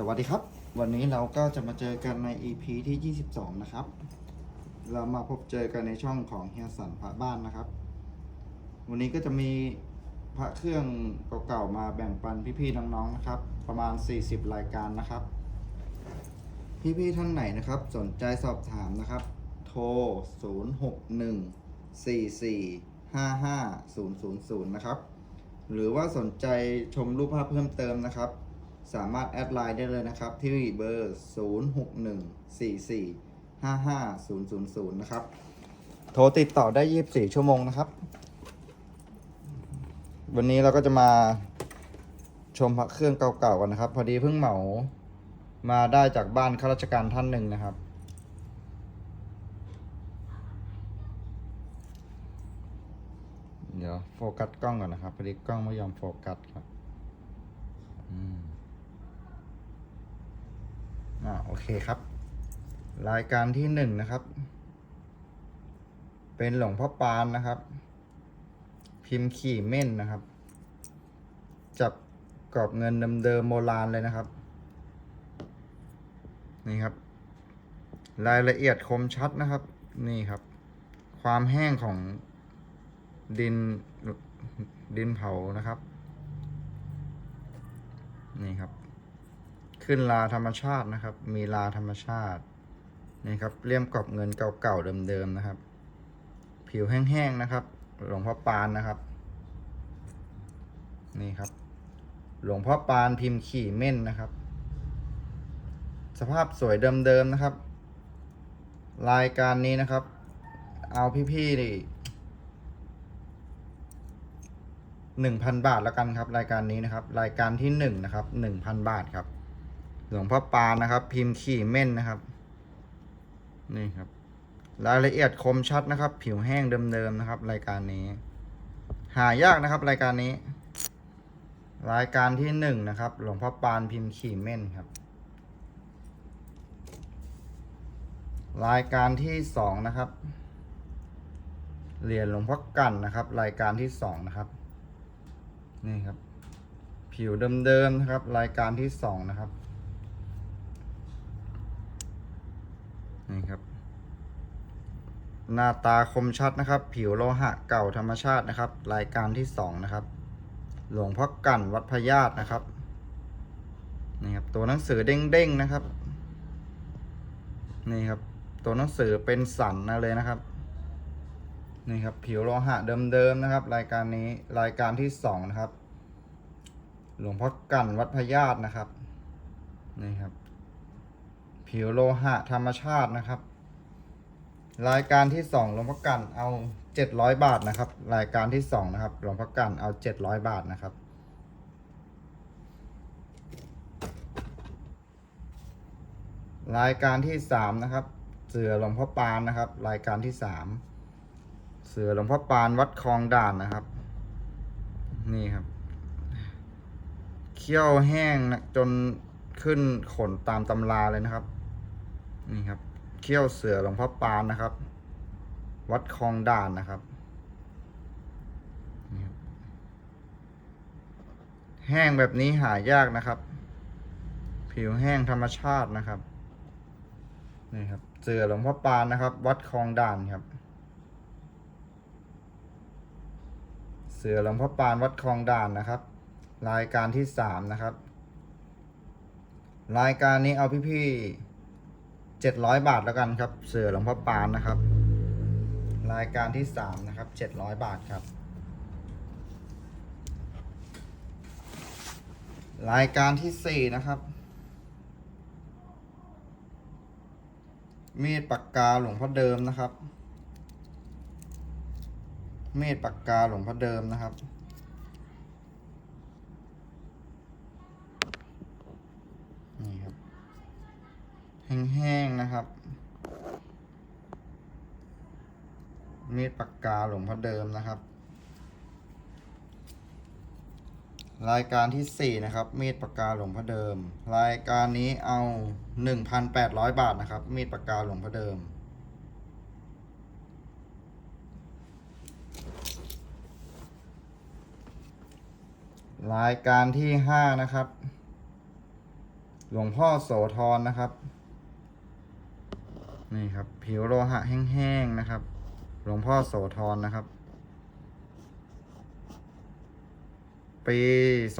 สวัสดีครับ วันนี้เราก็จะมาเจอกันใน EP ที่ 22 นะครับ เรามาพบเจอกันในช่องของเฮียสันพระบ้านนะครับ วันนี้ก็จะมีพระเครื่องเก่าๆมาแบ่งปันพี่ๆน้องๆนะครับ ประมาณ 40 รายการนะครับ พี่ๆท่านไหนนะครับ สนใจสอบถามนะครับ โทร 061 44 55 000 นะครับ หรือว่าสนใจชมรูปภาพเพิ่มเติมนะครับ สามารถแอดไลน์ได้เลยนะครับ ที่เบอร์ 0614455000 นะครับ โทรติดต่อได้ 24 ชั่วโมงนะครับ วันนี้เราก็จะมาชมพระเครื่องเก่าๆกันนะครับ พอดีเพิ่งเหมามาได้จากบ้านข้าราชการท่านหนึ่งนะครับ เดี๋ยวโฟกัสกล้องก่อนนะครับ พอดีกล้องไม่ยอมโฟกัสครับ อืม อ่าโอเคครับ รายการที่หนึ่งนะครับ เป็นหลวงพ่อปานนะครับ พิมพ์ขี่เม่นนะครับ จับกรอบเงินเดิมๆโบราณเลยนะครับ นี่ครับ รายละเอียดคมชัดนะครับ นี่ครับ ความแห้งของดินดินเผานะครับ นี่ครับ ขึ้นลาธรรมชาตินะครับ มีลาธรรมชาตินี่ครับเลี่ยมกรอบเงินเก่าๆเดิมๆนะครับ ผิวแห้งๆนะครับ หลวงพ่อปานนะครับ นี่ครับ หลวงพ่อปานพิมพ์ขี่เม่นนะครับ สภาพสวยเดิมๆนะครับ รายการนี้นะครับ เอาพี่ๆนี่หนึ่งพันบาทแล้วกันครับ รายการนี้นะครับ รายการที่หนึ่งนะครับหนึ่งพันบาทครับ หลวงพ่อปานนะครับ พิมพ์ขี่เม่นนะครับ นี่ครับ รายละเอียดคมชัดนะครับ ผิวแห้งเดิมๆนะครับ รายการนี้ หายากนะครับ รายการนี้ รายการที่หนึ่งนะครับ หลวงพ่อปานพิมพ์ขี่เม่นครับ รายการที่สองนะครับเหรียญหลวงพ่อกันนะครับ รายการที่สองนะครับ นี่ครับ ผิวเดิมๆนะครับ รายการที่สองนะครับ นี่ครับ หน้าตาคมชัดนะครับ ผิวโลหะเก่าธรรมชาตินะครับ รายการที่สองนะครับ หลวงพ่อกันวัดพญาตนะครับนี่ครับตัวหนังสือเด้งๆนะครับ นี่ครับ ตัวหนังสือเป็นสันนะเลยนะครับ นี่ครับ ผิวโลหะเดิมๆนะครับ รายการนี้รายการที่สองนะครับ หลวงพ่อกันวัดพญาตนะครับนี่ครับ ผิวโลหะธรรมชาตินะครับ รายการที่สองหลวงพ่อกันเอาเจ็ดร้อยบาทนะครับ รายการที่สองนะครับหลวงพ่อกันเอาเจ็ดร้อยบาทนะครับรายการที่สามนะครับ เสือหลวงพ่อปานนะครับ รายการที่สามเสือหลวงพ่อปานวัดคลองด่านนะครับ นี่ครับเคี้ยวแห้งนะจนขึ้นขนตามตำราเลยนะครับ นี่ครับ เขี้ยวเสือหลวงพ่อปานนะครับ วัดคลองด่านนะครับ แห้งแบบนี้หายากนะครับ ผิวแห้งธรรมชาตินะครับ นี่ครับ เสือหลวงพ่อปานนะครับ วัดคลองด่านครับ เสือหลวงพ่อปานวัดคลองด่านนะครับ รายการที่สามนะครับรายการนี้เอาพี่ๆ เจ็ดร้อยบาทแล้วกันครับ เสือหลวงพ่อปานนะครับ รายการที่สามนะครับเจ็ดร้อยบาทครับ รายการที่สี่นะครับ มีดปากกาหลวงพ่อเดิมนะครับเมดปากกาหลวงพ่อเดิมนะครับ นี่ครับ แห้งๆนะครับ มีดปากกาหลวงพ่อเดิมนะครับ รายการที่สี่นะครับ มีดปากกาหลวงพ่อเดิม รายการนี้เอาหนึ่งพันแปดร้อยบาทนะครับ มีดปากกาหลวงพ่อเดิมรายการที่ห้านะครับ หลวงพ่อโสธรนะครับ นี่ครับ ผิวโลหะแห้งๆนะครับ หลวงพ่อโสธรนะครับ ปี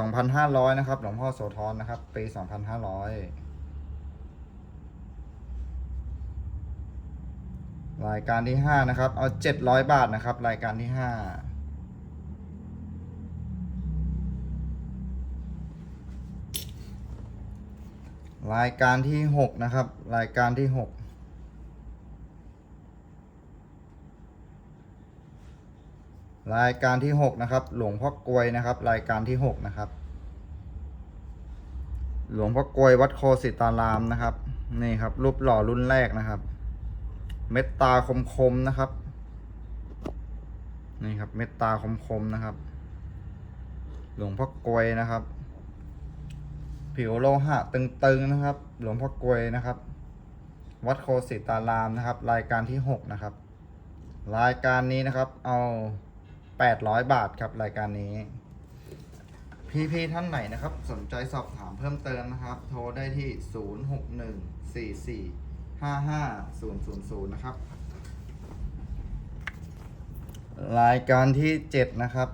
2500 นะครับ หลวงพ่อโสธรนะครับ ปี 2500 รายการที่ 5 นะครับ เอา 700 บาทนะครับ รายการที่ 5รายการที่ 6 นะครับ รายการที่ 6 รายการที่ 6 นะครับ หลวงพ่อกลวยนะครับ รายการที่ 6 นะครับ หลวงพ่อกลวยวัดโคสิตารามนะครับ นี่ครับ รูปหล่อรุ่นแรกนะครับ เม็ดตาคมๆนะครับ นี่ครับ เม็ดตาคมๆนะครับ หลวงพ่อกลวยนะครับ ผิวโลหะตึงๆนะครับ หลวงพ่อกลวยนะครับ วัดโคสิตารามนะครับ รายการที่หกนะครับ รายการนี้นะครับ เอา แปดร้อยบาทครับรายการนี้ พี่ๆท่านไหนนะครับ สนใจสอบถามเพิ่มเติมนะครับ โทรได้ที่ศูนย์หกหนึ่งสี่สี่ห้าห้าศูนย์ศูนย์ศูนย์นะครับ รายการที่เจ็ดนะครับ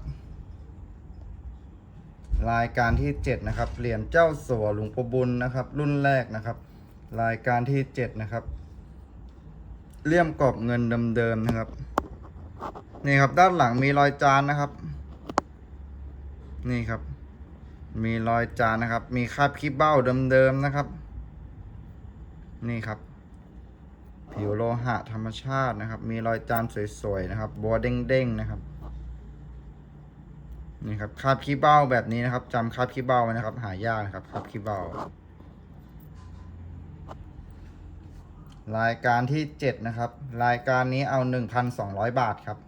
รายการที่ 7 นะครับ เหรียญเจ้าสัวหลวงปู่บุญนะครับ รุ่นแรกนะครับ รายการที่ 7 นะครับเลี่ยมกรอบเงินเดิมๆนะครับ นี่ครับด้านหลังมีรอยจานนะครับ นี่ครับ มีรอยจานนะครับ มีคราบขี้เบ้าเดิมๆนะครับ นี่ครับ ผิวโลหะธรรมชาตินะครับ มีรอยจานสวยๆนะครับ บัวเด้งๆนะครับนี่ครับคาบขี้เบ้าแบบนี้นะครับจำคาบขี้เบ้าไว้นะครับ หายากนะครับคาบขี้เบ้ารายการที่เจ็ดนะครับ รายการนี้เอาหนึ่งพันสองร้อยบาทครับ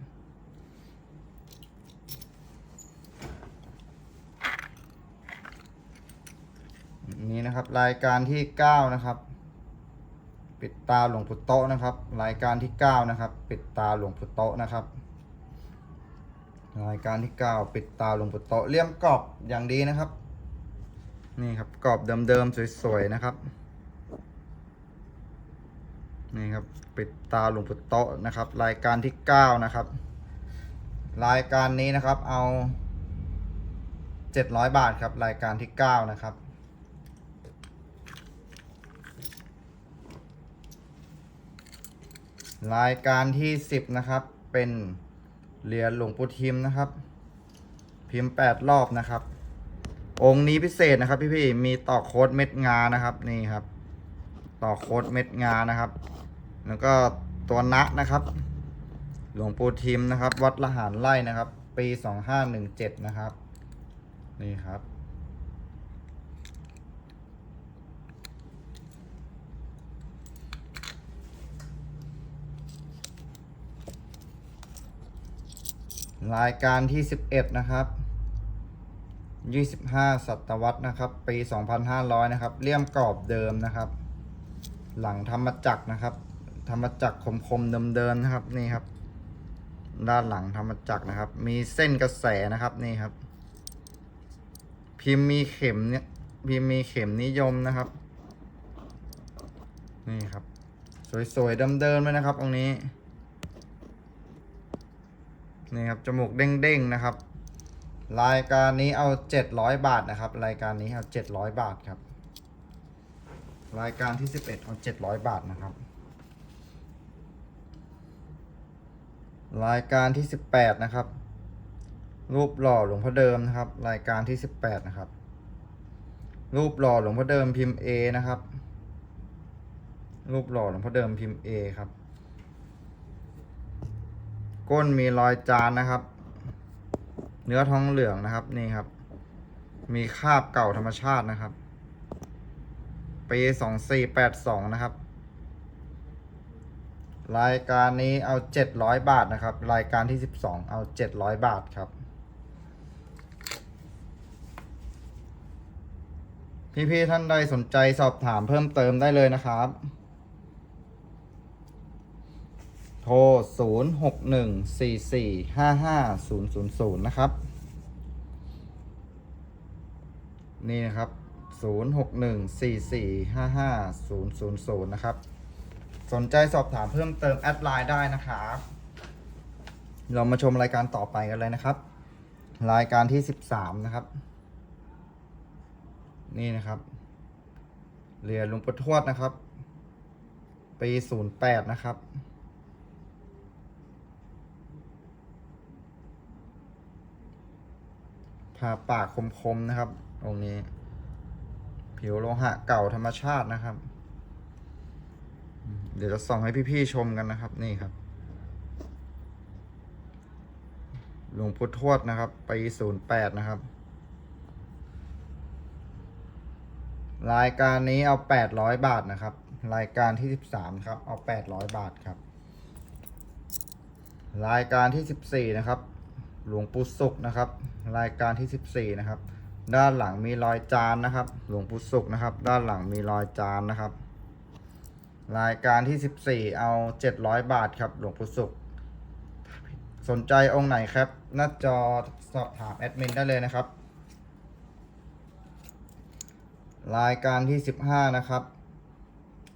นี่นะครับ รายการที่เก้านะครับ ปิดตาหลวงปู่โตนะครับ รายการที่เก้านะครับ ปิดตาหลวงปู่โตนะครับ รายการที่9ปิดตาหลวงปู่โตเลี่ยมกรอบอย่างดีนะครับ นี่ครับกรอบเดิมๆสวยๆนะครับนี่ครับปิดตาหลวงปู่โตนะครับ รายการที่9นะครับ รายการนี้นะครับเอา700บาทครับ รายการที่9นะครับ รายการที่10นะครับ เป็นเหรียญหลวงปู่ทิมนะครับ พิมพ์แปดรอบนะครับ องค์นี้พิเศษนะครับพี่พี่ๆมีต่อโค้ดเม็ดงานะครับนี่ครับ ต่อโค้ดเม็ดงานะครับ แล้วก็ตัวนะนะครับ หลวงปู่ทิมนะครับ วัดละหารไร่นะครับ ปีสองห้าหนึ่งเจ็ดนะครับ นี่ครับ รายการที่ 11 นะครับ 25 ศตวรรษนะครับ ปี 2500 นะครับเลี่ยมกรอบเดิมนะครับ หลังธรรมจักรนะครับ ธรรมจักรคมๆเดิมๆนะครับนี่ครับ ด้านหลังธรรมจักรนะครับ มีเส้นกระแสนะครับนี่ครับ พิมพ์มีเข็มเนี่ยพิมพ์มีเข็มนิยมนะครับ นี่ครับ สวยๆเดิมๆเลยนะครับตรงนี้ นี่ครับจมูกเด้งๆนะครับ รายการนี้เอา 700 บาทนะครับ รายการนี้เอา 700 บาทครับ รายการที่ 11 เอา 700 บาทนะครับ รายการที่ 18 นะครับ รูปหล่อหลวงพ่อเดิมนะครับ รายการที่ 18 นะครับ รูปหล่อหลวงพ่อเดิมพิมพ์ A นะครับ รูปหล่อหลวงพ่อเดิมพิมพ์ A ครับ ก้นมีรอยจานนะครับ เนื้อทองเหลืองนะครับนี่ครับ มีคราบเก่าธรรมชาตินะครับปีสองสี่แปดสองนะครับ รายการนี้เอาเจ็ดร้อยบาทนะครับ รายการที่สิบสองเอาเจ็ดร้อยบาทครับ พี่ๆท่านใดสนใจสอบถามเพิ่มเติมได้เลยนะครับ โทร 0 6 1 4 4 5 5 0 0 0 นะครับ นี่นะครับ 0614455000 นะครับ สนใจสอบถามเพิ่มเติมแอดไลน์ได้นะครับ เรามาชมรายการต่อไปกันเลยนะครับ รายการที่ 13 นะครับ นี่นะครับเรียนหลวงปู่ทวดนะครับ ปี 08 นะครับ ผ่าปากคมๆนะครับตรงนี้ ผิวโลหะเก่าธรรมชาตินะครับ เดี๋ยวจะส่องให้พี่ๆชมกันนะครับ นี่ครับ หลวงพุทธทวดนะครับปีศูนย์แปดนะครับ รายการนี้เอาแปดร้อยบาทนะครับ รายการที่สิบสามครับ เอาแปดร้อยบาทครับ รายการที่สิบสี่นะครับ หลวงปู่สุขนะครับ รายการที่สิบสี่นะครับ ด้านหลังมีรอยจานนะครับ หลวงปู่สุขนะครับ ด้านหลังมีรอยจานนะครับ รายการที่สิบสี่เอาเจ็ดร้อยบาทครับ หลวงปู่สุขสนใจองค์ไหนครับหน้าจอสอบถามแอดมินได้เลยนะครับ รายการที่สิบห้านะครับ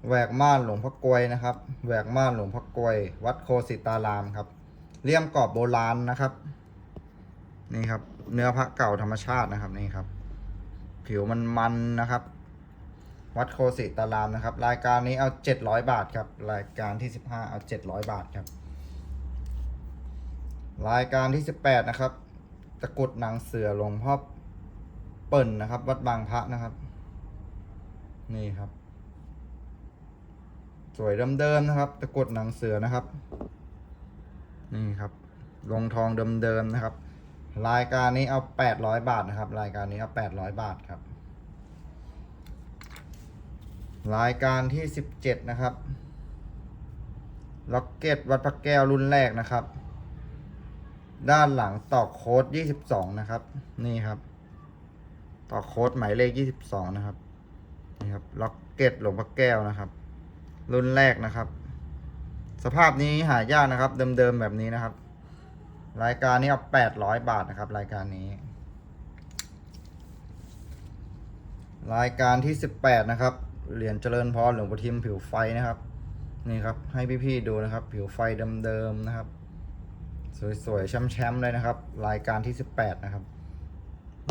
แหวกม่านหลวงพ่อกวยนะครับแหวกม่านหลวงพ่อกวย วัดโคสิตารามครับเลี่ยมกรอบโบราณนะครับ นี่ครับ เนื้อพระเก่าธรรมชาตินะครับนี่ครับ ผิวมันมันนะครับ วัดโคสิตารามนะครับ รายการนี้เอาเจ็ดร้อยบาทครับ รายการที่สิบห้าเอาเจ็ดร้อยบาทครับ รายการที่สิบแปดนะครับตะกรุดหนังเสือหลวงพ่อเปิ่นนะครับ วัดบางพระนะครับ นี่ครับ สวยเดิมๆนะครับ ตะกรุดหนังเสือนะครับ นี่ครับลงทองเดิมๆนะครับ รายการนี้เอาแปดร้อยบาทนะครับ รายการนี้เอาแปดร้อยบาทครับ รายการที่สิบเจ็ดนะครับล็อกเก็ตวัดพระแก้วรุ่นแรกนะครับ ด้านหลังตอกโค้ดยี่สิบสองนะครับ นี่ครับตอกโค้ดหมายเลขยี่สิบสองนะครับ นี่ครับล็อกเก็ตหลวงพระแก้วนะครับ รุ่นแรกนะครับ สภาพนี้หายากนะครับ เดิมๆแบบนี้นะครับ รายการนี้เอาแปดร้อยบาทนะครับ รายการนี้ รายการที่สิบแปดนะครับ เหรียญเจริญพรหลวงพ่ทิมผิวไฟนะครับ นี่ครับ ให้พี่ๆดูนะครับ ผิวไฟเดิมๆนะครับ สวยๆแชมป์ๆเลยนะครับ รายการที่สิบแปดนะครับ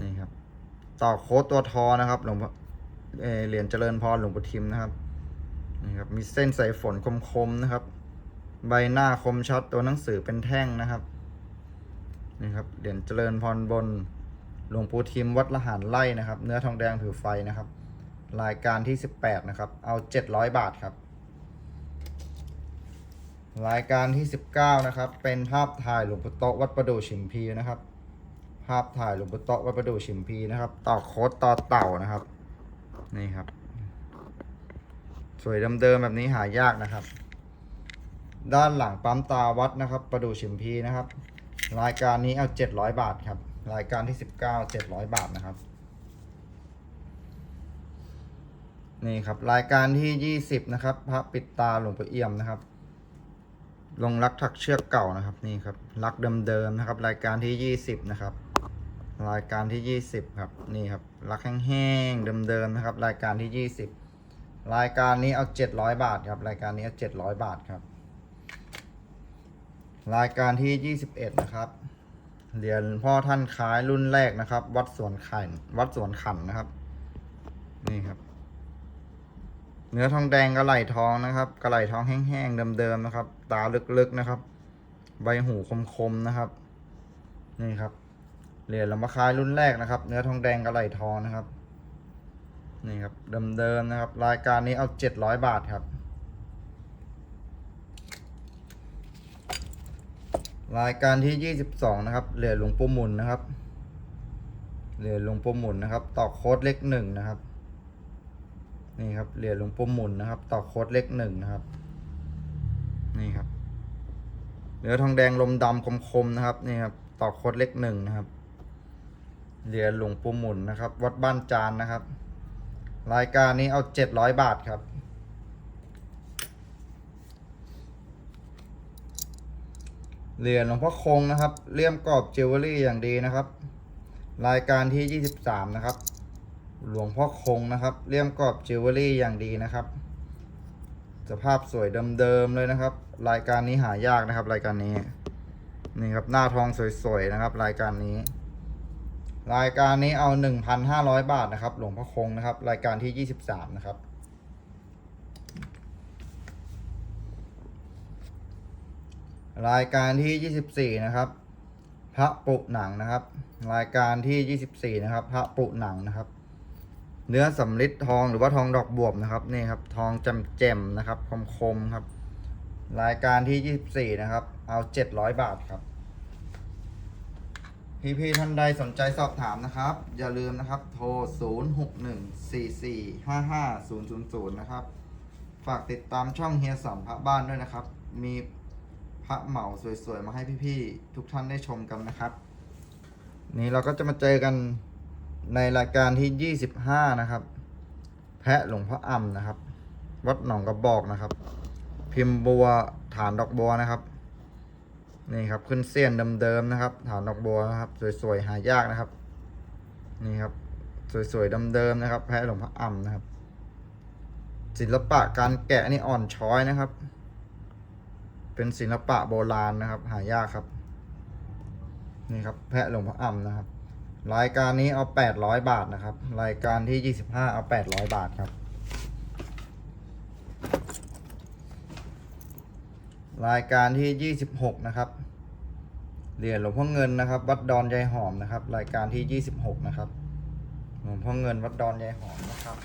นี่ครับ ต่อโค้ดตัวทอนะครับหลวงพ่อเอเหรียญเจริญพรหลวงพ่ทิมนะครับนี่ครับมีเส้นสายฝนคมๆนะครับ ใบหน้าคมชัดตัวหนังสือเป็นแท่งนะครับ นี่ครับเหรียญเจริญพรบนหลวงปู่ทิมวัดละหารไล่นะครับ เนื้อทองแดงผิวไฟนะครับ รายการที่ 18 นะครับ เอา 700 บาทครับ รายการที่ 19 นะครับ เป็นภาพถ่ายหลวงปู่โตะวัดประดู่ฉิมพีนะครับ ภาพถ่ายหลวงปู่โตะวัดประดู่ฉิมพีนะครับต่อโค้ดต่อเต่านะครับ นี่ครับ สวยเดิมๆแบบนี้หายากนะครับ ด้านหลังปั๊มตาวัดนะครับ ประดู่ฉิมพีนะครับ รายการนี้เอา700บาทครับ รายการที่19 700บาทนะครับ นี่ครับ รายการที่20นะครับ พระปิดตาหลวงปู่เอี่ยมนะครับ ลงรักถักเชือกเก่านะครับ นี่ครับรักเดิมๆนะครับ รายการที่20นะครับ รายการที่20ครับ นี่ครับรักแห้งๆเดิมๆนะครับ รายการที่20รายการนี้เอา700บาทครับ รายการนี้เอา700บาทครับ รายการที่ 21 นะครับ เหรียญพ่อท่านคล้ายรุ่นแรกนะครับ วัดสวนขัน วัดสวนขันนะครับ นี่ครับ เนื้อทองแดงกระไหลทองนะครับ กระไหลทองแห้งๆเดิมๆนะครับ ตาลึกๆนะครับ ใบหูคมๆนะครับ นี่ครับ เหรียญหลวงพ่อคล้ายรุ่นแรกนะครับ เนื้อทองแดงกระไหลทองนะครับ นี่ครับเดิมๆนะครับ รายการนี้เอา 700 บาทครับ รายการที่ 22 นะครับ เหรียญหลวงปู่หมุนนะครับ เหรียญหลวงปู่หมุนนะครับ ต่อโค้ดเลขหนึ่งนะครับ นี่ครับ เหรียญหลวงปู่หมุนนะครับ ต่อโค้ดเลขหนึ่งนะครับ นี่ครับเนื้อทองแดงลมดำคมๆนะครับ นี่ครับ ต่อโค้ดเลขหนึ่งนะครับ เหรียญหลวงปู่หมุนนะครับ วัดบ้านจานนะครับ รายการนี้เอา 700 บาทครับ เหรียญหลวงพ่อคงนะครับเลี่ยมกรอบจิวเวลรี่อย่างดีนะครับ รายการที่ 23 นะครับ หลวงพ่อคงนะครับเลี่ยมกรอบจิวเวลรี่อย่างดีนะครับ สภาพสวยเดิมๆเลยนะครับ รายการนี้หายากนะครับ รายการนี้นี่ครับหน้าทองสวยๆนะครับ รายการนี้ รายการนี้เอา 1,500 บาทนะครับ หลวงพ่อคงนะครับ รายการที่ 23 นะครับ รายการที่ 24 นะครับ พระปุหนังนะครับ รายการที่ 24 นะครับ พระปุหนังนะครับ เนื้อสำริดทองหรือว่าทองดอกบวบนะครับนี่ครับ ทองจำแจ่มนะครับคมคมครับ รายการที่ 24 นะครับ เอา 700 บาทครับ พี่ๆท่านใดสนใจสอบถามนะครับ อย่าลืมนะครับ โทร 0614455000 นะครับ ฝากติดตามช่องเฮียสัมพระบ้านด้วยนะครับ มี ระเหมาสวยๆ มาให้พี่ๆ ทุกท่านได้ชมกันนะครับ นี้เราก็จะมาเจอกันในรายการที่ 25 นะครับ แพะหลวงพ่ออ่ำนะครับ วัดหนองกระบอกนะครับ พิมพ์บัวฐานดอกบัวนะครับนี่ครับขึ้นเสี้ยนเดิมๆนะครับ ฐานดอกบัวนะครับ สวยๆ หายากนะครับ นี่ครับ สวยๆเดิมๆนะครับ แพะหลวงพ่ออ่ำนะครับ ศิลปะการแกะนี่อ่อนช้อยนะครับ เป็นศิลปะโบราณนะครับ หายากครับ นี่ครับ แพะหลวงพ่ออ่ำนะครับ รายการนี้เอา800บาทนะครับ รายการที่25เอา800บาทครับ รายการที่26นะครับเหรียญหลวงพ่อเงินนะครับ วัดดอนยายหอมนะครับ รายการที่26นะครับหลวงพ่อเงินวัดดอนยายหอมนะครับ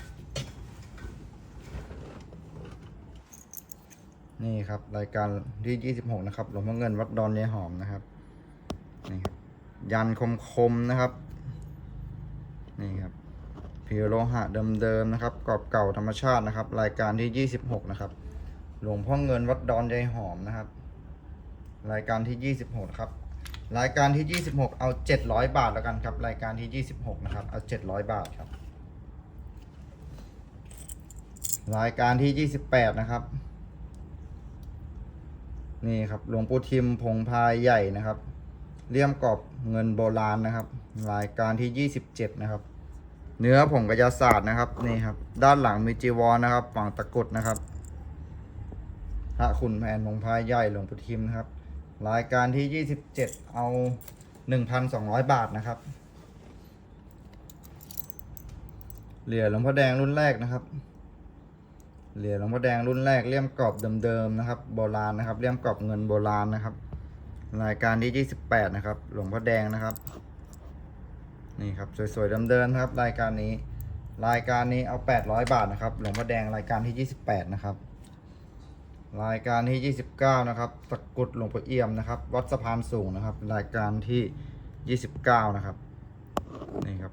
นี่ครับ รายการที่ 26 นะครับหลวงพ่อเงินวัดดอนยายหอมนะครับนี่ครับยันคมคมนะครับ นี่ครับผิวโลหะเดิมๆนะครับกรอบเก่าธรรมชาตินะครับ รายการที่ 26 นะครับ หลวงพ่อเงินวัดดอนยายหอมนะครับ รายการที่ 26 ครับ รายการที่ 26 เอา 700 บาทแล้วกันครับ รายการที่ 26 นะครับ เอา 700 บาทครับ รายการที่ 28 นะครับ นี่ครับหลวงปู่ทิมพงพายใหญ่นะครับเลี่ยมกรอบเงินโบราณนะครับ รายการที่ 27 นะครับ เนื้อผงกระยาศาสตร์นะครับนี่ครับ ด้านหลังมีจีวรนะครับฝั่งตะกุดนะครับพระขุนแผนพงพายใหญ่หลวงปู่ทิมนะครับ รายการที่ 27 เอา 1,200 บาทนะครับเหรียญหลวงพ่อแดงรุ่นแรกนะครับ เหรียญหลวงพ่อแดงรุ่นแรกเลี่ยมกรอบเดิมๆนะครับ โบราณนะครับเลี่ยมกรอบเงินโบราณนะครับ รายการที่ 28 นะครับ หลวงพ่อแดงนะครับ นี่ครับสวยๆเดิมๆนะครับ รายการนี้ รายการนี้เอา 800 บาทนะครับ หลวงพ่อแดงรายการที่ 28 นะครับ รายการที่ 29 นะครับตะกรุดหลวงพ่อเอี่ยมนะครับ วัดสะพานสูงนะครับ รายการที่ 29 นะครับ นี่ครับ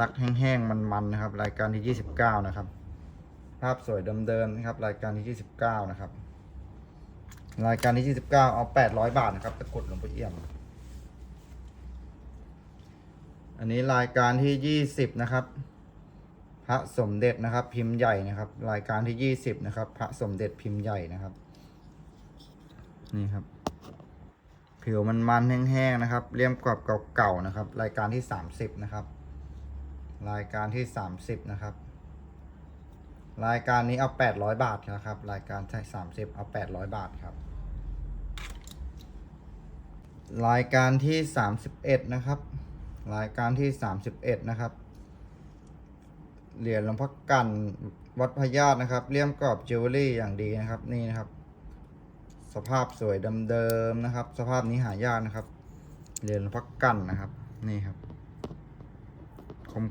รักแห้งๆมันๆนะครับ รายการที่ 29 นะครับาพสวยเดิมๆนะครับ รายการที่29นะครับ รายการที่29เอา800 บาทนะครับตะกรุดหลวงพ่อเอี่ยม อันนี้รายการที่20นะครับพระสมเด็จนะครับ พิมพ์ใหญ่นะครับ รายการที่20นะครับ พระสมเด็จพิมพ์ใหญ่นะครับ นี่ครับ ผิวมันมันแห้งๆนะครับเลี่ยมกรอบเก่าๆนะครับ รายการที่30นะครับ รายการที่30นะครับ รายการนี้เอา 800 บาทนะครับ รายการใช่30 เอา 800 บาทครับ รายการที่ 31 นะครับ รายการที่ 31 นะครับ เหรียญหลวงพ่อกันวัดพญาตนะครับเลี่ยมกรอบจิวเวลรี่อย่างดีนะครับ นี่นะครับ สภาพสวยเดิมๆนะครับ สภาพนี้หายากนะครับ เหรียญหลวงพ่อกันนะครับ นี่ครับ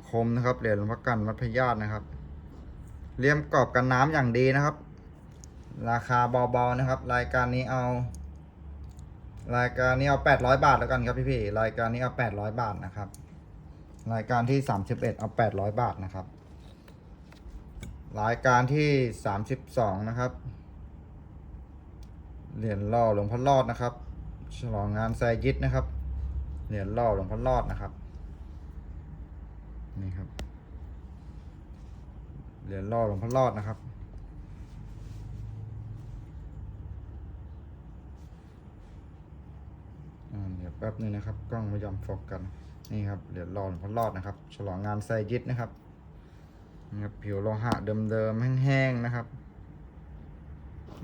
คมๆนะครับ เหรียญหลวงพ่อกันวัดพญาตนะครับ เลี่ยมกรอบกันน้ำอย่างดีนะครับ ราคาเบาๆนะครับ รายการนี้เอา รายการนี้เอา800บาทแล้วกันครับพี่ๆรายการนี้เอา800บาทนะครับ รายการที่31เอา800บาทนะครับ รายการที่32นะครับเหรียญล่อหลวงพ่อรอดนะครับ ฉลองงานไซยิดนะครับ เหรียญล่อหลวงพ่อรอดนะครับ นี่ครับ เหรียญล่อหลวงพ่อรอดนะครับอ่าเดี๋ยวแป๊บนึงนะครับ กล้องไม่ยอมโฟกัสกันนี่ครับเหรียญรอหลวงพ่อรอดนะครับ ฉลองงานไซยิดนะครับนะครับผิวโลหะเดิมๆแห้งๆนะครับ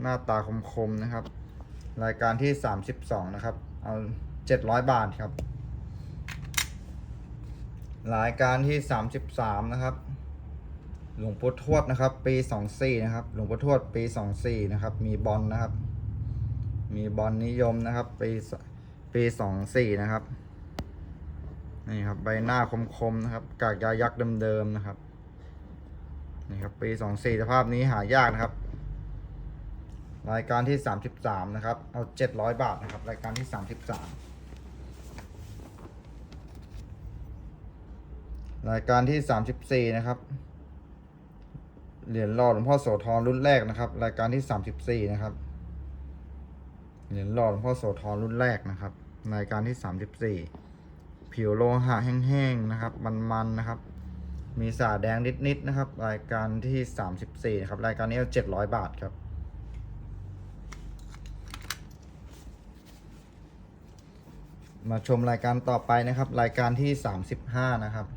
หน้าตาคมๆนะครับ รายการที่32นะครับ เอา700บาทครับ รายการที่33นะครับ หลวงปู่ทวดนะครับ ปี24นะครับ หลวงปู่ทวดปี24นะครับ มีบอลนะครับ มีบอลนิยมนะครับ ปีปีสปี24นะครับ นี่ครับ ใบหน้าคมๆนะครับ กากยายักษ์เดิมๆนะครับ นี่ครับ ปี24สภาพนี้หายากนะครับ รายการที่33นะครับ เอา700บาทนะครับ รายการที่33รายการที่34นะครับ เหรียญหล่อหลวงพ่อโสธรรุ่นแรกนะครับ รายการที่34นะครับ เหรียญหล่อหลวงพ่อโสธรรุ่นแรกนะครับ รายการที่34ผิวโลหะแห้งๆนะครับ มันๆนะครับ มีสาแดงนิดๆนะครับ รายการที่34นะครับ รายการนี้เอา700บาทครับมาชมรายการต่อไปนะครับ รายการที่ 35 นะครับ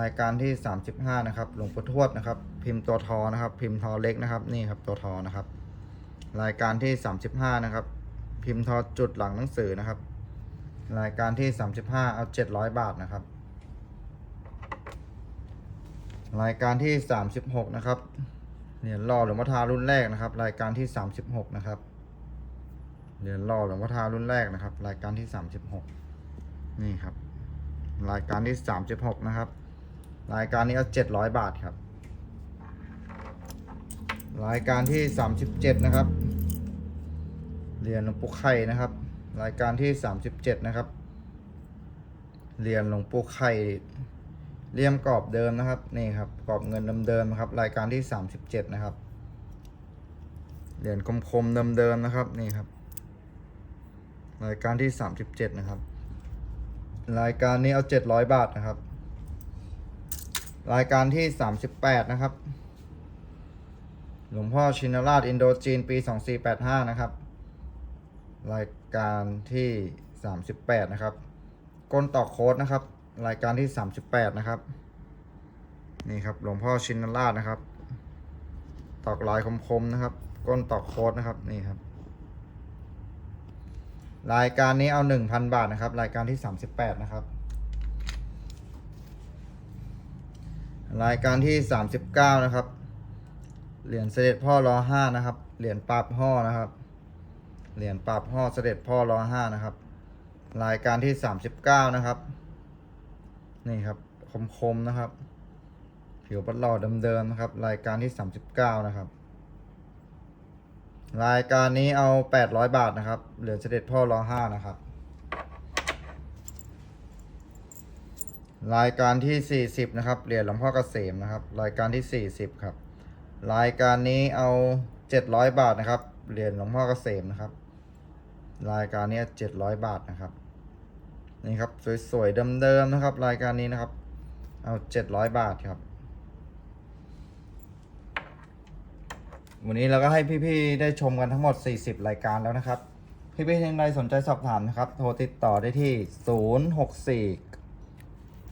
รายการที่ 35 นะครับ หลวงปู่ทวดนะครับ พิมพ์ตัวทอนะครับ พิมพ์ทอเล็กนะครับ นี่ครับตัวทอนะครับ รายการที่ 35 นะครับ พิมพ์ทอจุดหลังหนังสือนะครับ รายการที่ 35 เอา 700 บาทนะครับ รายการที่ 36 นะครับเหรียญหล่อหลวงพ่อทารุ่นแรกนะครับ รายการที่ 36 นะครับเหรียญหล่อหลวงพ่อทารุ่นแรกนะครับ รายการที่ 36 นี่ครับ รายการที่ 36 นะครับ รายการนี้เอา700บาทครับ รายการที่37นะครับ เหรียญหลวงปู่ไข่นะครับ รายการที่37นะครับ เหรียญหลวงปู่ไข่เลี่ยมกรอบเดิมนะครับนี่ครับกรอบเงินเดิมๆครับ รายการที่37นะครับ เหรียญคมๆเดิมๆนะครับนี่ครับ รายการที่37นะครับ รายการนี้เอา700บาทนะครับ รายการที่ 38 นะครับ หลวงพ่อชินราชอินโดจีนปี 2485 นะครับ รายการที่ 38 นะครับก้นตอกโค้ดนะครับ รายการที่ 38 นะครับ นี่ครับหลวงพ่อชินราชนะครับ ตอกลายคมๆนะครับ ก้นตอกโค้ดนะครับนี่ครับ รายการนี้เอา 1,000 บาทนะครับ รายการที่ 38 นะครับ รายการที่ 39 นะครับ เหรียญเสด็จพ่อรอห้านะครับ เหรียญปราบห่อนะครับ เหรียญปราบห่อเสด็จพ่อรอห้านะครับ รายการที่ 39 นะครับ นี่ครับ คมๆนะครับ ผิวปัดหล่อเดิมๆนะครับ รายการที่ 39 นะครับ รายการนี้เอา 800 บาทนะครับ เหรียญเสด็จพ่อรอห้านะครับ รายการที่ 40 นะครับ เหรียญหลวงพ่อเกษมนะครับ รายการที่ 40 ครับ รายการนี้เอา 700 บาทนะครับ เหรียญหลวงพ่อเกษมนะครับ รายการนี้ 700 บาทนะครับ นี่ครับสวยๆเดิมๆนะครับ รายการนี้นะครับ เอา 700 บาทครับ วันนี้เราก็ให้พี่ๆได้ชมกันทั้งหมด 40 รายการแล้วนะครับ พี่ๆท่านใดสนใจสอบถามนะครับ โทรติดต่อได้ที่ 064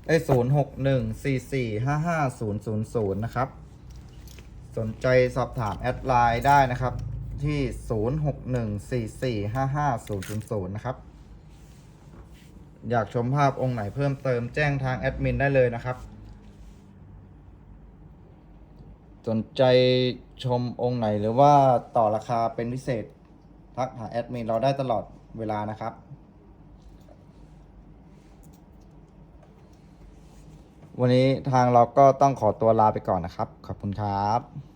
เอ้ศูนย061 44 55 000นะครับ สนใจสอบถามแอดไลน์ได้นะครับ ที่ 0614455000 นะครับ อยากชมภาพองค์ไหนเพิ่มเติมแจ้งทางแอดมินได้เลยนะครับ สนใจชมองค์ไหนหรือว่าต่อราคาเป็นพิเศษ ทักหาแอดมินเราได้ตลอดเวลานะครับ วันนี้ทางเราก็ต้องขอตัวลาไปก่อนนะครับ ขอบคุณครับ